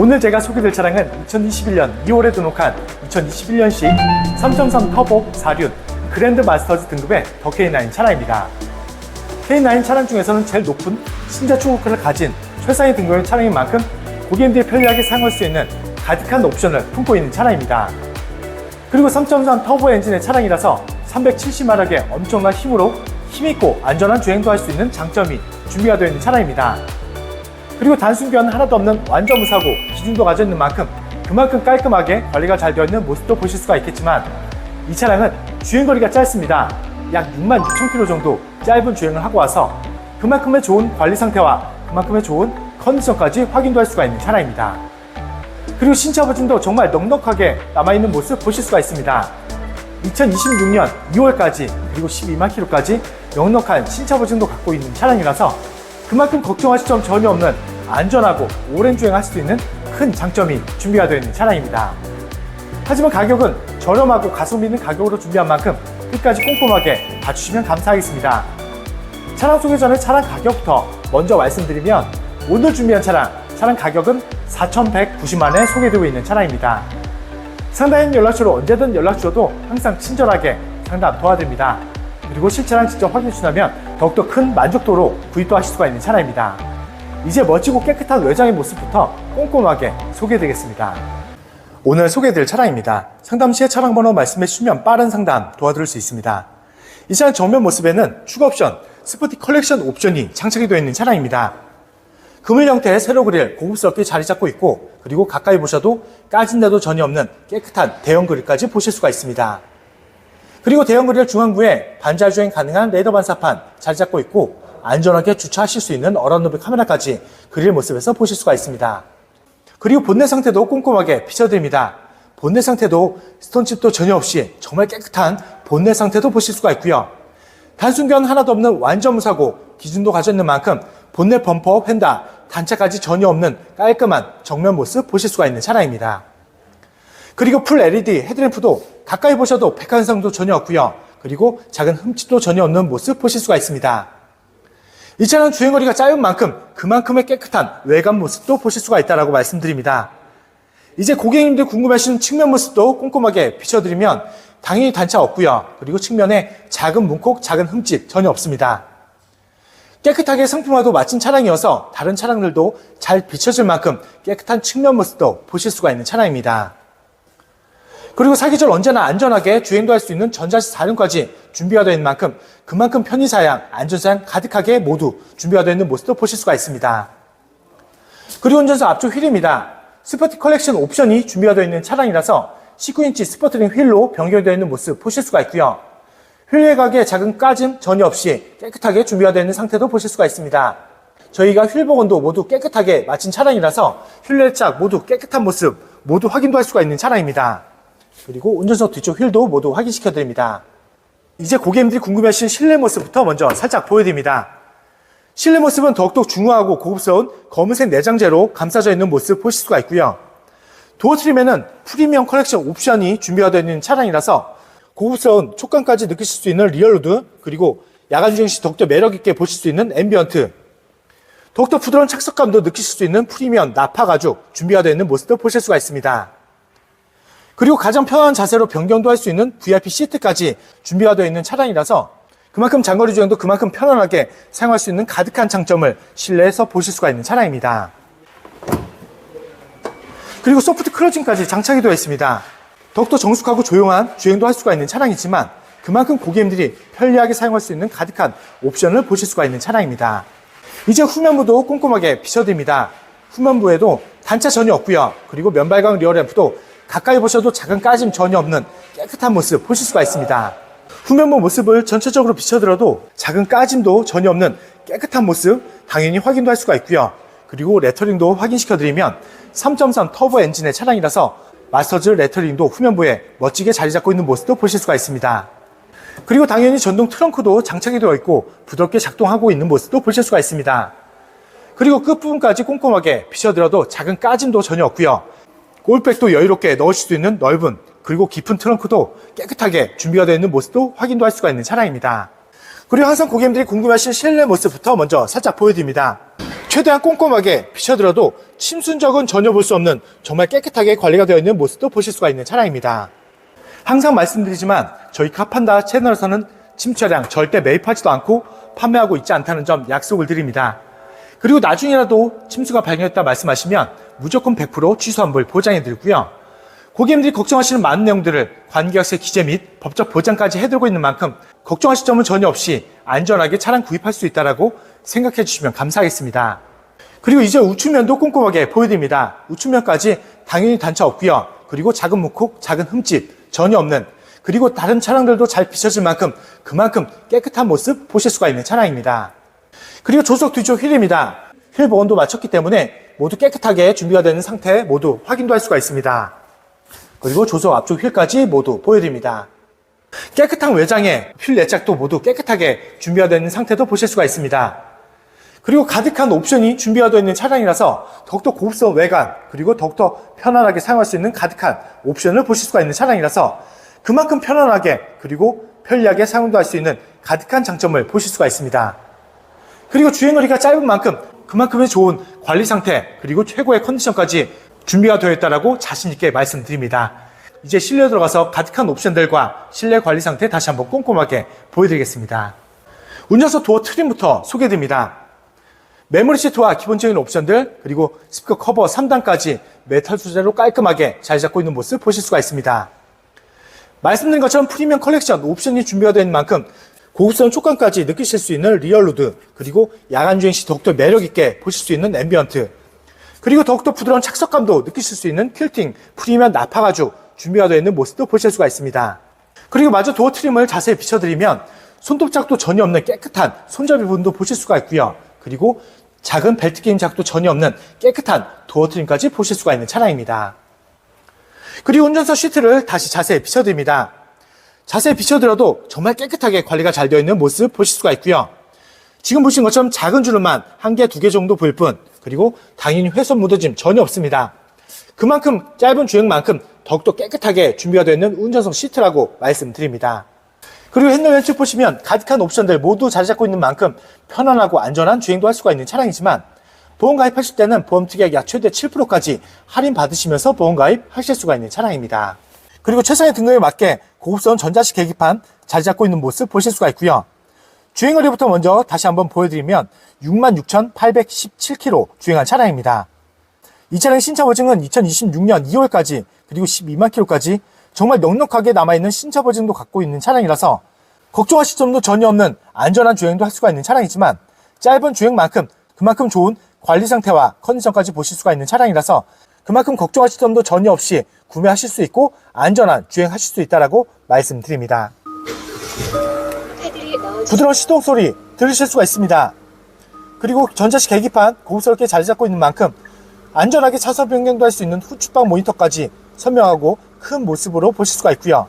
오늘 제가 소개될 차량은 2021년 2월에 등록한 2021년식 3.3 터보 4륜 그랜드 마스터즈 등급의 더 K9 차량입니다. K9 차량 중에서는 제일 높은 신자 추구크를 가진 최상위 등급의 차량인 만큼 고객님들이 편리하게 사용할 수 있는 가득한 옵션을 품고 있는 차량입니다. 그리고 3.3 터보 엔진의 차량이라서 370마력의 엄청난 힘으로 힘있고 안전한 주행도 할 수 있는 장점이 준비가 되어 있는 차량입니다. 그리고 단순견 하나도 없는 완전 무사고 기준도 가져 있는 만큼 그만큼 깔끔하게 관리가 잘 되어 있는 모습도 보실 수가 있겠지만 이 차량은 주행거리가 짧습니다. 약 6만 6천 킬로 정도 짧은 주행을 하고 와서 그만큼의 좋은 관리 상태와 그만큼의 좋은 컨디션까지 확인도 할 수가 있는 차량입니다. 그리고 신차 버진도 정말 넉넉하게 남아있는 모습 보실 수가 있습니다. 2026년 2월까지 그리고 12만 킬로까지 넉넉한 신차 버진도 갖고 있는 차량이라서 그만큼 걱정하실 점 전혀 없는 안전하고 오랜 주행할 수 있는 큰 장점이 준비가 되어 있는 차량입니다. 하지만 가격은 저렴하고 가성비 있는 가격으로 준비한 만큼 끝까지 꼼꼼하게 봐주시면 감사하겠습니다. 차량 소개 전에 차량 가격부터 먼저 말씀드리면 오늘 준비한 차량, 차량 가격은 4,190만에 소개되고 있는 차량입니다. 상담인 연락처로 언제든 연락 주셔도 항상 친절하게 상담 도와드립니다. 그리고 실차량 직접 확인해 주시면 더욱더 큰 만족도로 구입도 하실 수가 있는 차량입니다. 이제 멋지고 깨끗한 외장의 모습부터 꼼꼼하게 소개해드리겠습니다. 오늘 소개해드릴 차량입니다. 상담 시에 차량 번호 말씀해 주시면 빠른 상담 도와드릴 수 있습니다. 이 차량 정면 모습에는 추가 옵션, 스포티 컬렉션 옵션이 장착이 되어 있는 차량입니다. 그물 형태의 세로 그릴 고급스럽게 자리 잡고 있고 그리고 가까이 보셔도 까진 데도 전혀 없는 깨끗한 대형 그릴까지 보실 수가 있습니다. 그리고 대형 그릴 중앙부에 반자 주행 가능한 레이더 반사판 자리 잡고 있고 안전하게 주차하실 수 있는 어라운드 카메라까지 그릴 모습에서 보실 수가 있습니다. 그리고 본넷 상태도 꼼꼼하게 비춰드립니다. 본넷 상태도 스톤칩도 전혀 없이 정말 깨끗한 본넷 상태도 보실 수가 있고요. 단순견 하나도 없는 완전 무사고 기준도 가져 있는 만큼 본넷 범퍼, 휀다, 단차까지 전혀 없는 깔끔한 정면 모습 보실 수가 있는 차량입니다. 그리고 풀 LED 헤드램프도 가까이 보셔도 백한성도 전혀 없고요. 그리고 작은 흠집도 전혀 없는 모습 보실 수가 있습니다. 이 차량 주행거리가 짧은 만큼 그만큼의 깨끗한 외관 모습도 보실 수가 있다고 말씀드립니다. 이제 고객님들 궁금하시는 측면 모습도 꼼꼼하게 비춰드리면 당연히 단차 없고요. 그리고 측면에 작은 문콕, 작은 흠집 전혀 없습니다. 깨끗하게 상품화도 마친 차량이어서 다른 차량들도 잘 비춰질 만큼 깨끗한 측면 모습도 보실 수가 있는 차량입니다. 그리고 사계절 언제나 안전하게 주행도 할 수 있는 전자식 사륜까지 준비가 되어 있는 만큼 그만큼 편의사양, 안전사양 가득하게 모두 준비가 되어 있는 모습도 보실 수가 있습니다. 그리고 운전석 앞쪽 휠입니다. 스포티 컬렉션 옵션이 준비가 되어 있는 차량이라서 19인치 스포트링 휠로 변경되어 있는 모습 보실 수가 있고요. 휠 외곽에 작은 까짐 전혀 없이 깨끗하게 준비가 되어 있는 상태도 보실 수가 있습니다. 저희가 휠 복원도 모두 깨끗하게 마친 차량이라서 휠레짝 모두 깨끗한 모습 모두 확인도 할 수가 있는 차량입니다. 그리고 운전석 뒤쪽 휠도 모두 확인시켜 드립니다. 이제 고객님들이 궁금해하신 실내 모습부터 먼저 살짝 보여드립니다. 실내 모습은 더욱더 중후하고 고급스러운 검은색 내장재로 감싸져 있는 모습 보실 수가 있고요. 도어 트림에는 프리미엄 컬렉션 옵션이 준비가 되어 있는 차량이라서 고급스러운 촉감까지 느끼실 수 있는 리얼로드 그리고 야간 주행 시 더욱더 매력있게 보실 수 있는 앰비언트 더욱더 부드러운 착석감도 느끼실 수 있는 프리미엄 나파 가죽 준비가 되어 있는 모습도 보실 수가 있습니다. 그리고 가장 편안한 자세로 변경도 할 수 있는 VIP 시트까지 준비가 되어 있는 차량이라서 그만큼 장거리 주행도 그만큼 편안하게 사용할 수 있는 가득한 장점을 실내에서 보실 수가 있는 차량입니다. 그리고 소프트 클러징까지 장착이 되어 있습니다. 더욱더 정숙하고 조용한 주행도 할 수가 있는 차량이지만 그만큼 고객님들이 편리하게 사용할 수 있는 가득한 옵션을 보실 수가 있는 차량입니다. 이제 후면부도 꼼꼼하게 비춰드립니다. 후면부에도 단차 전혀 없고요. 그리고 면발광 리어램프도 가까이 보셔도 작은 까짐 전혀 없는 깨끗한 모습 보실 수가 있습니다. 후면부 모습을 전체적으로 비춰들어도 작은 까짐도 전혀 없는 깨끗한 모습 당연히 확인도 할 수가 있고요. 그리고 레터링도 확인시켜드리면 3.3 터보 엔진의 차량이라서 마스터즈 레터링도 후면부에 멋지게 자리 잡고 있는 모습도 보실 수가 있습니다. 그리고 당연히 전동 트렁크도 장착이 되어 있고 부드럽게 작동하고 있는 모습도 보실 수가 있습니다. 그리고 끝부분까지 꼼꼼하게 비춰들어도 작은 까짐도 전혀 없고요. 골백도 여유롭게 넣으실 수 있는 넓은 그리고 깊은 트렁크도 깨끗하게 준비가 되어 있는 모습도 확인도 할 수가 있는 차량입니다. 그리고 항상 고객님들이 궁금하신 실내 모습부터 먼저 살짝 보여드립니다. 최대한 꼼꼼하게 비춰들어도 침순적은 전혀 볼 수 없는 정말 깨끗하게 관리가 되어 있는 모습도 보실 수가 있는 차량입니다. 항상 말씀드리지만 저희 카판다 채널에서는 침차량 절대 매입하지도 않고 판매하고 있지 않다는 점 약속을 드립니다. 그리고 나중이라도 침수가 발견했다 말씀하시면 무조건 100% 취소 환불 보장해 드리고요. 고객님들이 걱정하시는 많은 내용들을 관계약세 기재 및 법적 보장까지 해드리고 있는 만큼 걱정하실 점은 전혀 없이 안전하게 차량 구입할 수 있다라고 생각해 주시면 감사하겠습니다. 그리고 이제 우측면도 꼼꼼하게 보여드립니다. 우측면까지 당연히 단차 없고요. 그리고 작은 묵콕, 작은 흠집 전혀 없는 그리고 다른 차량들도 잘 비춰질 만큼 그만큼 깨끗한 모습 보실 수가 있는 차량입니다. 그리고 조석 뒤쪽 휠입니다. 휠 보온도 마쳤기 때문에 모두 깨끗하게 준비가 되는 상태 모두 확인도 할 수가 있습니다. 그리고 조석 앞쪽 휠까지 모두 보여드립니다. 깨끗한 외장에 휠 내짝도 모두 깨끗하게 준비가 되어 있는 상태도 보실 수가 있습니다. 그리고 가득한 옵션이 준비가 되어 있는 차량이라서 더욱더 고급스러운 외관 그리고 더욱더 편안하게 사용할 수 있는 가득한 옵션을 보실 수가 있는 차량이라서 그만큼 편안하게 그리고 편리하게 사용도 할 수 있는 가득한 장점을 보실 수가 있습니다. 그리고 주행거리가 짧은 만큼 그만큼의 좋은 관리 상태 그리고 최고의 컨디션까지 준비가 되어 있다라고 자신 있게 말씀드립니다. 이제 실내 들어가서 가득한 옵션들과 실내 관리 상태 다시 한번 꼼꼼하게 보여드리겠습니다. 운전석 도어 트림부터 소개드립니다. 메모리 시트와 기본적인 옵션들 그리고 스피커 커버 3단까지 메탈 소재로 깔끔하게 잘 잡고 있는 모습 보실 수가 있습니다. 말씀드린 것처럼 프리미엄 컬렉션 옵션이 준비가 된 만큼 고급스러운 촉감까지 느끼실 수 있는 리얼루드 그리고 야간 주행 시 더욱더 매력 있게 보실 수 있는 앰비언트 그리고 더욱더 부드러운 착석감도 느끼실 수 있는 퀼팅 프리미엄 나파 가죽 준비가 되어 있는 모습도 보실 수가 있습니다. 그리고 마저 도어 트림을 자세히 비춰드리면 손톱작도 전혀 없는 깨끗한 손잡이 부분도 보실 수가 있고요. 그리고 작은 벨트 게임 작도 전혀 없는 깨끗한 도어 트림까지 보실 수가 있는 차량입니다. 그리고 운전석 시트를 다시 자세히 비춰드립니다. 자세히 비춰들어도 정말 깨끗하게 관리가 잘 되어 있는 모습 보실 수가 있고요. 지금 보신 것처럼 작은 주름만 한 개, 두 개 정도 보일 뿐, 그리고 당연히 훼손 묻어짐 전혀 없습니다. 그만큼 짧은 주행만큼 더욱더 깨끗하게 준비가 되어 있는 운전석 시트라고 말씀드립니다. 그리고 핸들 왼쪽 보시면 가득한 옵션들 모두 자리 잡고 있는 만큼 편안하고 안전한 주행도 할 수가 있는 차량이지만 보험 가입하실 때는 보험 특약 약 최대 7%까지 할인 받으시면서 보험 가입하실 수가 있는 차량입니다. 그리고 최상의 등급에 맞게 고급스러운 전자식 계기판 자리 잡고 있는 모습 보실 수가 있고요. 주행거리부터 먼저 다시 한번 보여드리면 66,817km 주행한 차량입니다. 이 차량 신차 보증은 2026년 2월까지 그리고 12만 km까지 정말 넉넉하게 남아있는 신차 보증도 갖고 있는 차량이라서 걱정하실 점도 전혀 없는 안전한 주행도 할 수가 있는 차량이지만 짧은 주행만큼 그만큼 좋은 관리 상태와 컨디션까지 보실 수가 있는 차량이라서 그만큼 걱정하실 점도 전혀 없이 구매하실 수 있고 안전한 주행하실 수 있다라고 말씀드립니다. 부드러운 시동 소리 들으실 수가 있습니다. 그리고 전자식 계기판 고급스럽게 자리 잡고 있는 만큼 안전하게 차선 변경도 할 수 있는 후측방 모니터까지 선명하고 큰 모습으로 보실 수가 있고요.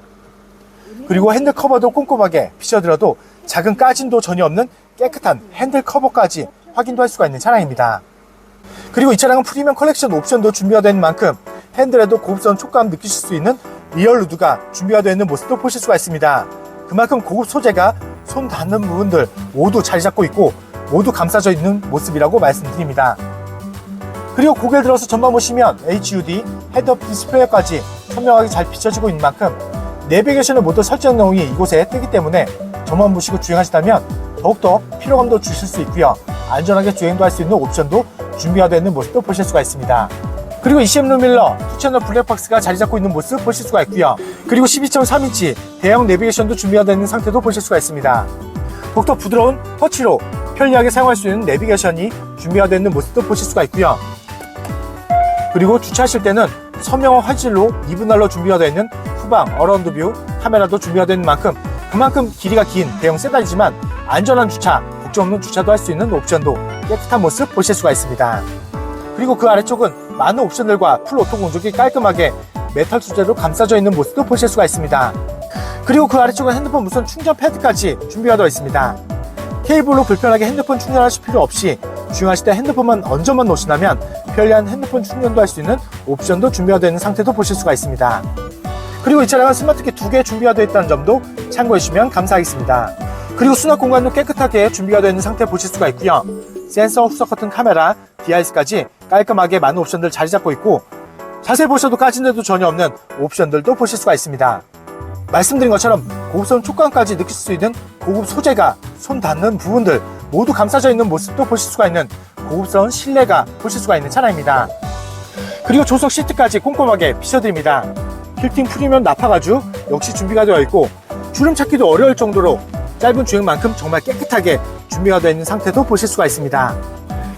그리고 핸들 커버도 꼼꼼하게 비춰드려도 작은 까짐도 전혀 없는 깨끗한 핸들 커버까지 확인도 할 수가 있는 차량입니다. 그리고 이 차량은 프리미엄 컬렉션 옵션도 준비가 되는 만큼 핸들에도 고급스러운 촉감 느끼실 수 있는 리얼 루드가 준비가 되어 있는 모습도 보실 수가 있습니다. 그만큼 고급 소재가 손 닿는 부분들 모두 자리 잡고 있고 모두 감싸져 있는 모습이라고 말씀드립니다. 그리고 고개를 들어서 전방 보시면 HUD, 헤드업 디스플레이까지 선명하게 잘 비춰지고 있는 만큼 내비게이션을 모두 설정 내용이 이곳에 뜨기 때문에 전방 보시고 주행하시다면 더욱더 피로감도 주실 수 있고요. 안전하게 주행도 할 수 있는 옵션도 준비가 되어 있는 모습도 보실 수가 있습니다. 그리고 ECM 루밀러, 투채널 블랙박스가 자리 잡고 있는 모습 보실 수가 있고요. 그리고 12.3인치 대형 내비게이션도 준비가 되어 있는 상태도 보실 수가 있습니다. 더욱더 부드러운 터치로 편리하게 사용할 수 있는 내비게이션이 준비가 되어 있는 모습도 보실 수가 있고요. 그리고 주차하실 때는 선명한 화질로 이분할로 준비가 되어 있는 후방 어라운드 뷰 카메라도 준비가 되는 만큼 그만큼 길이가 긴 대형 세단이지만 안전한 주차, 걱정 없는 주차도 할 수 있는 옵션도 깨끗한 모습 보실 수가 있습니다. 그리고 그 아래쪽은 많은 옵션들과 풀 오토 공조기 깔끔하게 메탈 소재로 감싸져 있는 모습도 보실 수가 있습니다. 그리고 그 아래쪽은 핸드폰 무선 충전 패드까지 준비가 되어 있습니다. 케이블로 불편하게 핸드폰 충전하실 필요 없이 주행하실 때 핸드폰만 얹어만 놓으신다면 편리한 핸드폰 충전도 할 수 있는 옵션도 준비가 되어 있는 상태도 보실 수가 있습니다. 그리고 이 차량은 스마트키 두 개 준비가 되어 있다는 점도 참고해 주시면 감사하겠습니다. 그리고 수납 공간도 깨끗하게 준비가 되어 있는 상태 보실 수가 있고요. 센서, 후석 같은 카메라, DRS까지 깔끔하게 많은 옵션들 자리 잡고 있고 자세히 보셔도 까진 데도 전혀 없는 옵션들도 보실 수가 있습니다. 말씀드린 것처럼 고급스러운 촉감까지 느낄 수 있는 고급 소재가 손 닿는 부분들 모두 감싸져 있는 모습도 보실 수가 있는 고급스러운 실내가 보실 수가 있는 차량입니다. 그리고 조석 시트까지 꼼꼼하게 비춰드립니다. 힐팅 프리미엄 나파 가죽 역시 준비가 되어 있고 주름 찾기도 어려울 정도로 짧은 주행만큼 정말 깨끗하게 준비가 되어 있는 상태도 보실 수가 있습니다.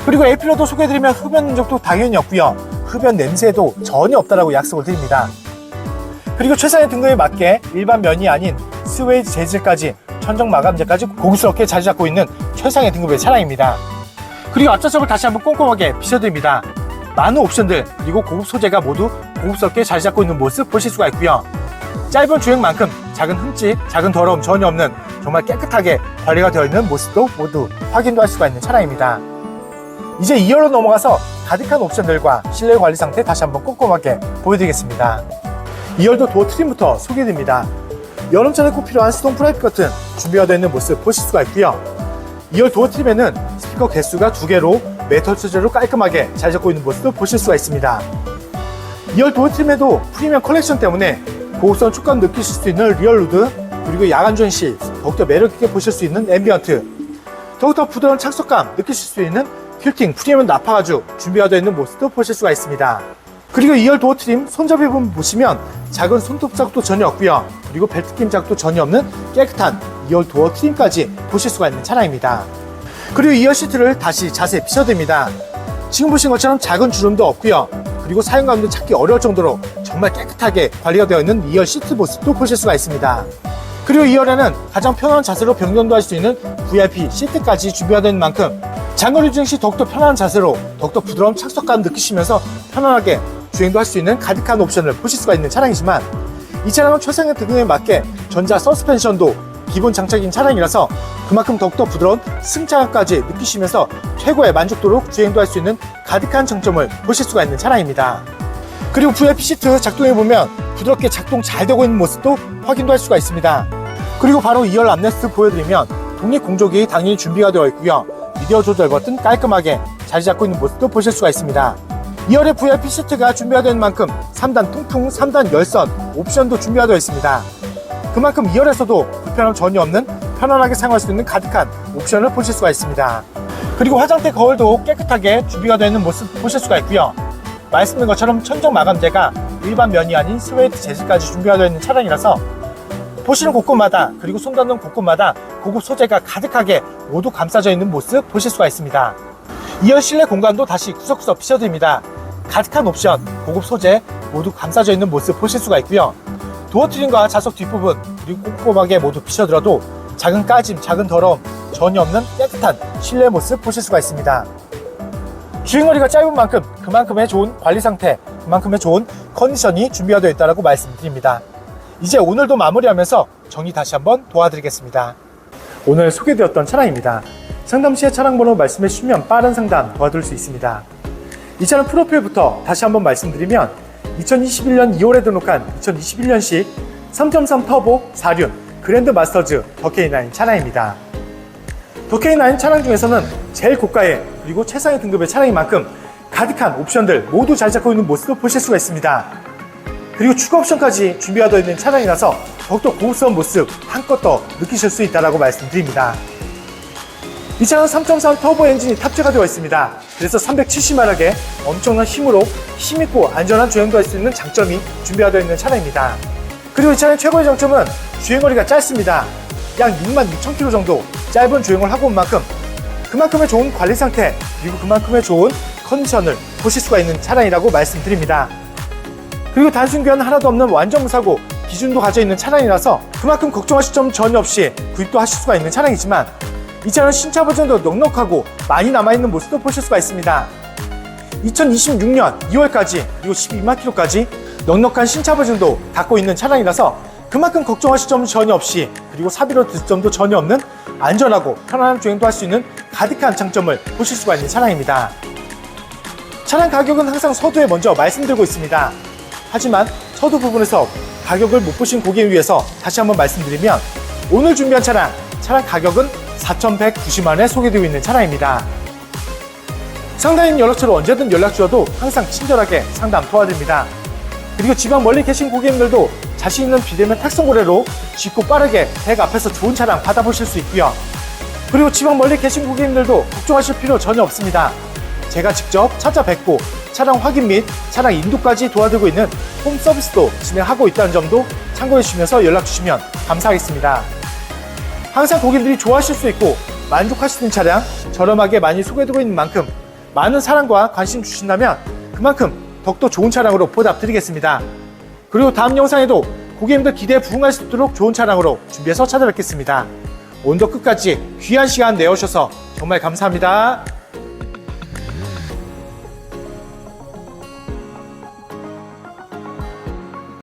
그리고 에이필러도 소개해드리면 흡연 흔적도 당연히 없고요. 흡연 냄새도 전혀 없다라고 약속을 드립니다. 그리고 최상의 등급에 맞게 일반 면이 아닌 스웨이드 재질까지 천정 마감재까지 고급스럽게 자리 잡고 있는 최상의 등급의 차량입니다. 그리고 앞좌석을 다시 한번 꼼꼼하게 비춰드립니다. 많은 옵션들 그리고 고급 소재가 모두 고급스럽게 자리 잡고 있는 모습 보실 수가 있고요. 짧은 주행만큼 작은 흠집, 작은 더러움 전혀 없는 정말 깨끗하게 관리가 되어 있는 모습도 모두 확인도 할 수가 있는 차량입니다. 이제 2열로 넘어가서 가득한 옵션들과 실내 관리 상태 다시 한번 꼼꼼하게 보여드리겠습니다. 2열도 도어 트림부터 소개드립니다. 여름철에 꼭 필요한 수동 프라이빗 커튼 준비가 되어 있는 모습 보실 수가 있고요. 2열 도어 트림에는 스피커 개수가 두 개로 메탈 소재로 깔끔하게 잘 잡고 있는 모습도 보실 수가 있습니다. 2열 도어 트림에도 프리미엄 컬렉션 때문에 고급스러운 촉감 느끼실 수 있는 리얼 루드 그리고 야간 전 시 더욱더 매력있게 보실 수 있는 앰비언트 더욱더 부드러운 착석감 느끼실 수 있는 퀼팅 프리미엄 나파 가죽 준비가 되어 있는 모습도 보실 수가 있습니다. 그리고 2열 도어 트림 손잡이 부분 보시면 작은 손톱 자국도 전혀 없고요. 그리고 벨트 낌 자국도 전혀 없는 깨끗한 2열 도어 트림까지 보실 수가 있는 차량입니다. 그리고 2열 시트를 다시 자세히 비춰드립니다. 지금 보신 것처럼 작은 주름도 없고요. 그리고 사용감도 찾기 어려울 정도로 정말 깨끗하게 관리가 되어 있는 2열 시트 모습도 보실 수가 있습니다. 그리고 2열에는 가장 편안한 자세로 변경도 할 수 있는 VIP 시트까지 준비가 된 만큼 장거리 주행 시 더욱더 편안한 자세로 더욱더 부드러운 착석감 느끼시면서 편안하게 주행도 할 수 있는 가득한 옵션을 보실 수가 있는 차량이지만 이 차량은 최상의 등급에 맞게 전자 서스펜션도 기본 장착인 차량이라서 그만큼 더욱더 부드러운 승차감까지 느끼시면서 최고의 만족도로 주행도 할 수 있는 가득한 장점을 보실 수가 있는 차량입니다. 그리고 VIP 시트 작동해 보면 부드럽게 작동 잘 되고 있는 모습도 확인도 할 수가 있습니다. 그리고 바로 2열 암레스트 보여드리면 독립 공조기 당연히 준비가 되어 있고요. 미디어 조절 버튼 깔끔하게 자리 잡고 있는 모습도 보실 수가 있습니다. 2열의 VIP 시트가 준비가 된 만큼 3단 통풍, 3단 열선 옵션도 준비가 되어 있습니다. 그만큼 2열에서도 불편함 전혀 없는 편안하게 사용할 수 있는 가득한 옵션을 보실 수가 있습니다. 그리고 화장대 거울도 깨끗하게 준비가 되어 있는 모습 보실 수가 있고요. 말씀드린 것처럼 천정 마감재가 일반 면이 아닌 스웨이드 재질까지 준비가 되어 있는 차량이라서 보시는 곳곳마다 그리고 손 닿는 곳곳마다 고급 소재가 가득하게 모두 감싸져 있는 모습 보실 수가 있습니다. 2열 실내 공간도 다시 구석구석 비춰드립니다. 가득한 옵션, 고급 소재 모두 감싸져 있는 모습 보실 수가 있고요. 도어 트림과 좌석 뒷부분 그리고 꼼꼼하게 모두 비춰들어도 작은 까짐, 작은 더러움 전혀 없는 깨끗한 실내 모습 보실 수가 있습니다. 주행거리가 짧은 만큼 그만큼의 좋은 관리 상태, 그만큼의 좋은 컨디션이 준비가 되어 있다고 말씀드립니다. 이제 오늘도 마무리하면서 정리 다시 한번 도와드리겠습니다. 오늘 소개되었던 차량입니다. 상담 시에 차량 번호 말씀해 주시면 빠른 상담 도와드릴 수 있습니다. 이 차량 프로필부터 다시 한번 말씀드리면 2021년 2월에 등록한 2021년식 3.3 터보 4륜 그랜드 마스터즈 더K9 차량입니다. 더K9 차량 중에서는 제일 고가의 그리고 최상의 등급의 차량인 만큼 가득한 옵션들 모두 잘 잡고 있는 모습도 보실 수가 있습니다. 그리고 추가 옵션까지 준비가 되어 있는 차량이라서 더욱더 고급스러운 모습 한껏 더 느끼실 수 있다고 말씀드립니다. 이 차는 3.3 터보 엔진이 탑재가 되어 있습니다. 그래서 370마력의 엄청난 힘으로 힘있고 안전한 주행도 할 수 있는 장점이 준비가 되어 있는 차량입니다. 그리고 이 차량의 최고의 장점은 주행거리가 짧습니다. 약 6만 6천 킬로 정도 짧은 주행을 하고 온 만큼 그만큼의 좋은 관리 상태 그리고 그만큼의 좋은 컨디션을 보실 수가 있는 차량이라고 말씀드립니다. 그리고 단순 교환 하나도 없는 완전 무사고 기준도 가져 있는 차량이라서 그만큼 걱정하실 점 전혀 없이 구입도 하실 수가 있는 차량이지만 이 차는 신차 버전도 넉넉하고 많이 남아있는 모습도 보실 수가 있습니다. 2026년 2월까지 그리고 12만 킬로까지 넉넉한 신차 버전도 갖고 있는 차량이라서 그만큼 걱정하실 점 전혀 없이 그리고 사비로 들 점도 전혀 없는 안전하고 편안한 주행도 할 수 있는 가득한 장점을 보실 수가 있는 차량입니다. 차량 가격은 항상 서두에 먼저 말씀드리고 있습니다. 하지만 서두 부분에서 가격을 못 보신 고객을 위해서 다시 한번 말씀드리면 오늘 준비한 차량, 차량 가격은 4,190만 원에 소개되고 있는 차량입니다. 상담인 연락처로 언제든 연락 주셔도 항상 친절하게 상담 도와드립니다. 그리고 지방 멀리 계신 고객님들도 자신 있는 비대면 탁송 거래로 쉽고 빠르게 댁 앞에서 좋은 차량 받아보실 수 있고요. 그리고 지방 멀리 계신 고객님들도 걱정하실 필요 전혀 없습니다. 제가 직접 찾아뵙고 차량 확인 및 차량 인도까지 도와드리고 있는 홈 서비스도 진행하고 있다는 점도 참고해 주시면서 연락 주시면 감사하겠습니다. 항상 고객들이 좋아하실 수 있고 만족하시는 차량 저렴하게 많이 소개되고 있는 만큼 많은 사랑과 관심 주신다면 그만큼 더욱더 좋은 차량으로 보답드리겠습니다. 그리고 다음 영상에도 고객님들 기대에 부응할 수 있도록 좋은 차량으로 준비해서 찾아뵙겠습니다. 온도 끝까지 귀한 시간 내어주셔서 정말 감사합니다.